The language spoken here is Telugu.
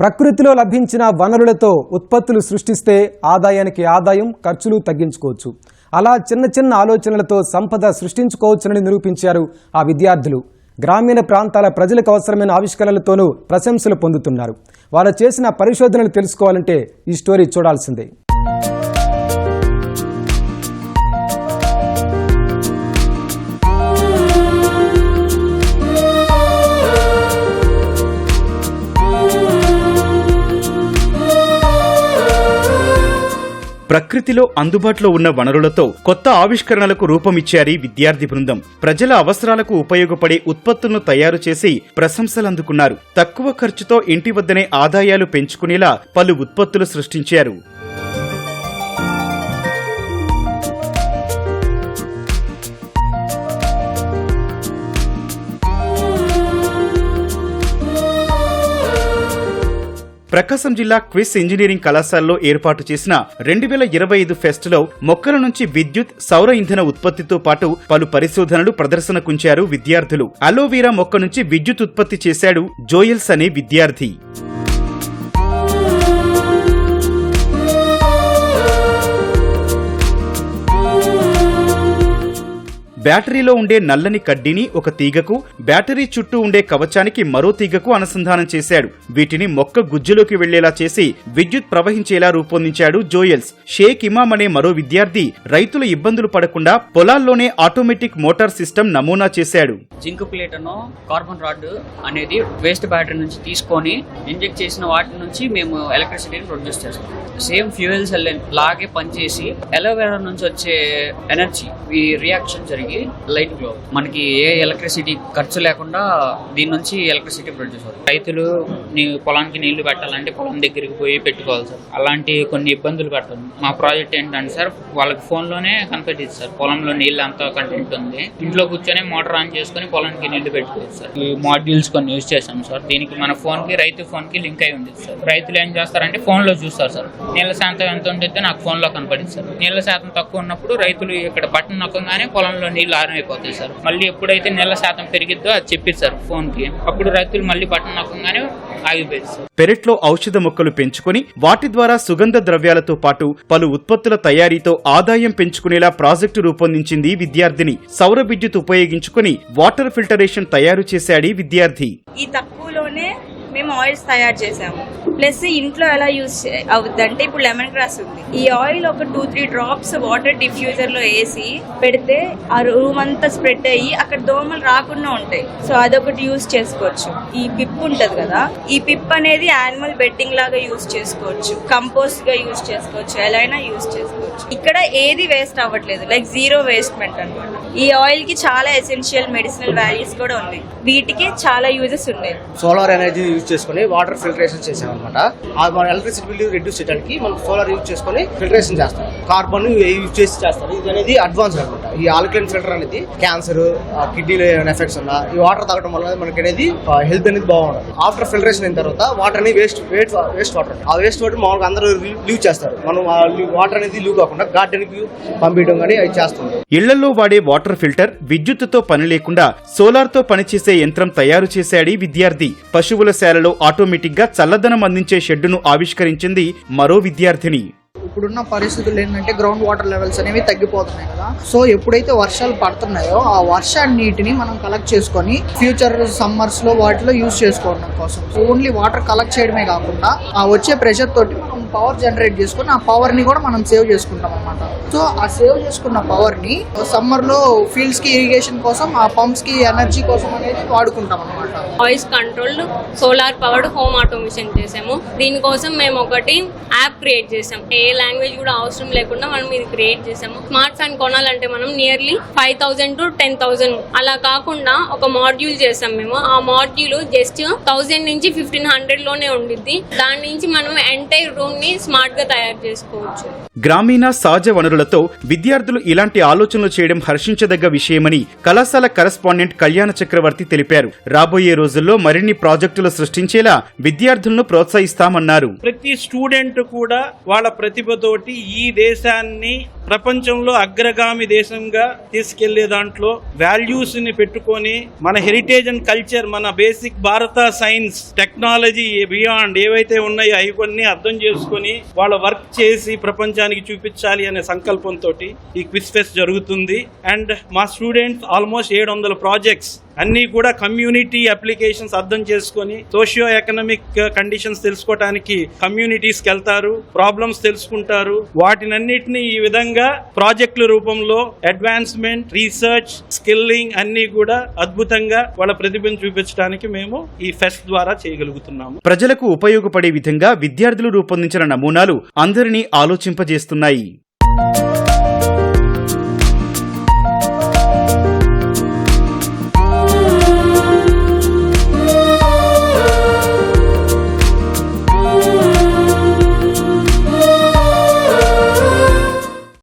ప్రకృతిలో లభించిన వనరులతో ఉత్పత్తులు సృష్టిస్తే ఆదాయానికి ఆదాయం ఖర్చులు తగ్గించుకోవచ్చు. అలా చిన్న చిన్న ఆలోచనలతో సంపద సృష్టించుకోవచ్చునని నిరూపించారు ఆ విద్యార్థులు. గ్రామీణ ప్రాంతాల ప్రజలకు అవసరమైన ఆవిష్కరణలతోనూ ప్రశంసలు పొందుతున్నారు. వారు చేసిన పరిశోధనలు తెలుసుకోవాలంటే ఈ స్టోరీ చూడాల్సిందే. ప్రకృతిలో అందుబాటులో ఉన్న వనరులతో కొత్త ఆవిష్కరణలకు రూపమిచ్చారు విద్యార్థి బృందం. ప్రజల అవసరాలకు ఉపయోగపడే ఉత్పత్తులను తయారు చేసి ప్రశంసలందుకున్నారు. తక్కువ ఖర్చుతో ఇంటి వద్దనే ఆదాయాలు పెంచుకునేలా పలు ఉత్పత్తులు సృష్టించారు. ప్రకాశం జిల్లా క్విస్ ఇంజనీరింగ్ కళాశాలలో ఏర్పాటు చేసిన రెండు వేల ఇరవై ఐదు ఫెస్ట్లో మొక్కల నుంచి విద్యుత్ సౌర ఇంధన ఉత్పత్తితో పాటు పలు పరిశోధనలు ప్రదర్శనకుంచారు విద్యార్థులు. అలోవీరా మొక్క నుంచి విద్యుత్ ఉత్పత్తి చేశాడు జోయల్స్ అనే విద్యార్థి. బ్యాటరీలో ఉండే నల్లని కడ్డీని ఒక తీగకు బ్యాటరీ చుట్టూ ఉండే కవచానికి మరో తీగకు అనుసంధానం చేశాడు. వీటిని మొక్క గుజ్జులోకి వెళ్ళేలా చేసి విద్యుత్ ప్రవహించేలా రూపొందించాడు జోయల్స్. షేక్ ఇమామ్ అనే మరో విద్యార్థి రైతుల ఇబ్బందులు పడకుండా పొలాల్లోనే ఆటోమేటిక్ మోటార్ సిస్టమ్ నమూనా చేశాడు. జింక్ ప్లేట్ కార్బన్ రాడ్ అనేది వేస్ట్ బ్యాటరీ నుంచి తీసుకొని ఇంజెక్ట్ చేసిన వాటి నుంచి మేము ఎలక్ట్రిసిటీని ప్రొడ్యూస్ చేస్తాం. సేమ్ ఫ్యూయల్ సెల్ లాగే పనిచేసి ఎలోవేరా నుంచి వచ్చే ఎనర్జీ ఈ రియాక్షన్ మనకి లైట్ గ్లో మనకి ఏ ఎలక్ట్రిసిటీ ఖర్చు లేకుండా దీని నుంచి ఎలక్ట్రిసిటీ ప్రొడ్యూస్ అవుతుంది. రైతులు నీ పొలానికి నీళ్ళు పెట్టాలంటే పొలం దగ్గరికి పోయి పెట్టుకోవాలి సార్. అలాంటి కొన్ని ఇబ్బందులు పెడుతుంది మా ప్రాజెక్ట్ ఏంటంటే సార్ వాళ్ళకి ఫోన్లోనే కనిపెట్టింది సార్. పొలంలో నీళ్ళు అంత కంటెంట్ ఉంది. ఇంట్లో కూర్చొని మోటార్ ఆన్ చేసుకొని పొలానికి నీళ్ళు పెట్టుకోవచ్చు సార్. ఈ మాడ్యూల్స్ కొన్ని యూజ్ చేశాం సార్. దీనికి మన ఫోన్కి రైతు ఫోన్కి లింక్ అయి ఉంది సార్. రైతులు ఏం చేస్తారంటే ఫోన్లో చూస్తారు సార్. నీళ్ళ శాతం ఎంత ఉంటుందో నాకు ఫోన్లో కనపడింది సార్. నీళ్ళ శాతం తక్కువ ఉన్నప్పుడు రైతులు ఇక్కడ బటన్ నొక్కగానే పొలంలో నీళ్ళు ఆరమైపోతాయి సార్. మళ్ళీ ఎప్పుడైతే నీళ్ళ శాతం పెరిగిద్దో అది చెప్పిది సార్ ఫోన్కి అప్పుడు రైతులు మళ్ళీ బటన్ నొక్కగానే ఆగిపోయింది సార్. పెరట్లో ఔషధ మొక్కలు పెంచుకొని వాటి ద్వారా సుగంధ ద్రవ్యాలతో పాటు పలు ఉత్పత్తుల తయారీతో ఆదాయం పెంచుకునేలా ప్రాజెక్టు రూపొందించింది విద్యార్థిని. సౌర విద్యుత్ ఉపయోగించుకుని వాటర్ ఫిల్టరేషన్ తయారు చేశాడీ విద్యార్థి. ఈ తక్కువలోనే మేము ఆయిల్స్ తయారు చేసాము. ప్లస్ ఇంట్లో ఎలా యూజ్ అవుద్ది అంటే ఇప్పుడు లెమన్ గ్రాస్ ఉంది. ఈ ఆయిల్ ఒక టూ త్రీ డ్రాప్స్ వాటర్ డిఫ్యూజర్లో వేసి పెడితే ఆ రూమ్ అంతా స్ప్రెడ్ అయ్యి అక్కడ దోమలు రాకుండా ఉంటాయి. సో అదొకటి యూజ్ చేసుకోవచ్చు. ఈ పిప్ ఉంటది కదా ఈ పిప్ అనేది యానిమల్ బెడ్డింగ్ లాగా యూజ్ చేసుకోవచ్చు. కంపోస్ట్గా యూజ్ చేసుకోవచ్చు. ఎలా అయినా యూజ్ చేసుకోవచ్చు ఇక్కడ ఏది వేస్ట్ అవ్వట్లేదు. లైక్ జీరో వేస్ట్మెంట్ అనమాట ఈ ఆయిల్కి చాలా ఎసెన్షియల్ మెడిసినల్ వాల్యూస్ కూడా ఉన్నాయి. వీటికి చాలా యూజెస్ ఉన్నాయి. సోలార్ ఎనర్జీ యూజ్ చేసుకొని వాటర్ ఫిల్టరేషన్ చేసాం అనమాట మన ఎలక్ట్రిసిటీ బిల్ రెడ్యూస్ చేయడానికి మనం సోలార్ యూజ్ చేసుకొని ఫిల్టరేషన్ చేస్తాం. కార్బన్ యూజ్ చేసి చేస్తారు ఇది అనేది అడ్వాన్స్ అనమాట ఈ ఆల్కలైన్ ఫిల్టర్ అనేది క్యాన్సర్ కిడ్నీలో ఏమైనా ఎఫెక్ట్స్ ఉన్నా ఈ వాటర్ తాగడం వల్ల మనకి అనేది హెల్త్ అనేది బాగుంటుంది ఆఫ్టర్ ఫిల్టరేషన్ అయిన తర్వాత వాటర్ అనేది వేస్ట్ వేస్ట్ వేస్ట్ వాటర్ ఆ వేస్ట్ వాటర్ మామూలుగా అందరూ లీవ్ చేస్తారు. మనం వాటర్ అనేది లీవ్ కాకుండా గార్డెన్కి పంపించడం కానీ అది చేస్తుంది ఇళ్ళలో వాడే వాటర్ ఫిల్టర్ విద్యుత్తుతో పని లేకుండా సోలార్తో పనిచేసే యంత్రం తయారు చేశాడు విద్యార్థి. పశువుల శాలలో ఆటోమేటిక్గా చల్లదనం అందించే షెడ్డును ఆవిష్కరించింది మరో విద్యార్థిని. ఇప్పుడున్న పరిస్థితులు ఏంటంటే గ్రౌండ్ వాటర్ లెవెల్స్ అనేవి తగ్గిపోతున్నాయి కదా. సో ఎప్పుడైతే వర్షాలు పడుతున్నాయో ఆ వర్షాన్ని నీటిని మనం కలెక్ట్ చేసుకొని ఫ్యూచర్ సమ్మర్స్లో వాటిలో యూజ్ చేసుకోవడం కోసం. ఓన్లీ వాటర్ కలెక్ట్ చేయడమే కాకుండా ఆ వచ్చే ప్రెషర్ తోటి పవర్ జనరేట్ చేసుకుని ఆ పవర్ని కూడా మనం సేవ్ చేసుకుంటాం అనమాట సో ఆ సేవ్ చేసుకున్న పవర్ని సమ్మర్లో ఫీల్డ్స్కి ఇరిగేషన్ కోసం ఆ పంప్స్కి ఎనర్జీ కోసం అనేది వాడుకుంటాం అనమాట voice controlled solar powered home automation చేసాము. దీనికోసం మేము ఒకటి యాప్ క్రియేట్ చేసాం. ఏ లాంగ్వేజ్ కూడా అవసరం లేకుండా మనం ఇది క్రియేట్ చేసాము. స్మార్ట్ ఫ్యాన్ కొనాలంటే మనం nearly five thousand to ten thousand అలా కాకుండా ఒక మాడ్యూల్ చేసాం మేము. ఆ మాడ్యూల్ జస్ట్ థౌసండ్ నుంచి ఫిఫ్టీన్ హండ్రెడ్లోనే ఉండిద్ది. దాని నుంచి మనం ఎంటైర్ రూమ్ ని స్మార్ట్గా తయారు చేసుకోవచ్చు. గ్రామీణ సహజ వనరులతో విద్యార్థులు ఇలాంటి ఆలోచనలు చేయడం హర్షించదగ్గ విషయమని కళాశాల కరెస్పాండెంట్ కళ్యాణ చక్రవర్తి తెలిపారు. రాబోయే రోజుల్లో మరిన్ని ప్రాజెక్టులు సృష్టించేలా విద్యార్థులను ప్రోత్సహిస్తామన్నారు. ప్రతి స్టూడెంట్ కూడా వాళ్ళ ప్రతిభతోటి ఈ దేశాన్ని ప్రపంచంలో అగ్రగామి దేశంగా తీసుకెళ్ళే దాంట్లో వాల్యూస్ని పెట్టుకొని మన హెరిటేజ్ అండ్ కల్చర్ మన బేసిక్ భారత సైన్స్ టెక్నాలజీ బియాండ్ ఏవైతే ఉన్నాయో అవి కొన్ని అర్థం చేసుకొని వాళ్ళ వర్క్ చేసి ప్రపంచానికి చూపించాలి అనే సంకల్పంతో ఈ క్విజ్ ఫెస్ట్ జరుగుతుంది. అండ్ మా స్టూడెంట్స్ ఆల్మోస్ట్ ఏడు వందల ప్రాజెక్ట్స్ అన్ని కూడా కమ్యూనిటీ అప్లికేషన్స్ అర్థం చేసుకొని సోషియో ఎకనామిక్ కండిషన్స్ తెలుసుకోవడానికి కమ్యూనిటీస్కి వెళ్తారు ప్రాబ్లమ్స్ తెలుసుకుంటారు. వాటినన్నిటిని ఈ విధంగా ప్రాజెక్టుల రూపంలో అడ్వాన్స్మెంట్ రీసెర్చ్ స్కిల్లింగ్ అన్ని కూడా అద్భుతంగా వాళ్ళ ప్రతిభను చూపించడానికి మేము ఈ ఫెస్ట్ ద్వారా చేయగలుగుతున్నాము. ప్రజలకు ఉపయోగపడే విధంగా విద్యార్థులు రూపొందించిన నమూనాలు అందరినీ ఆలోచింపజేస్తున్నాయి.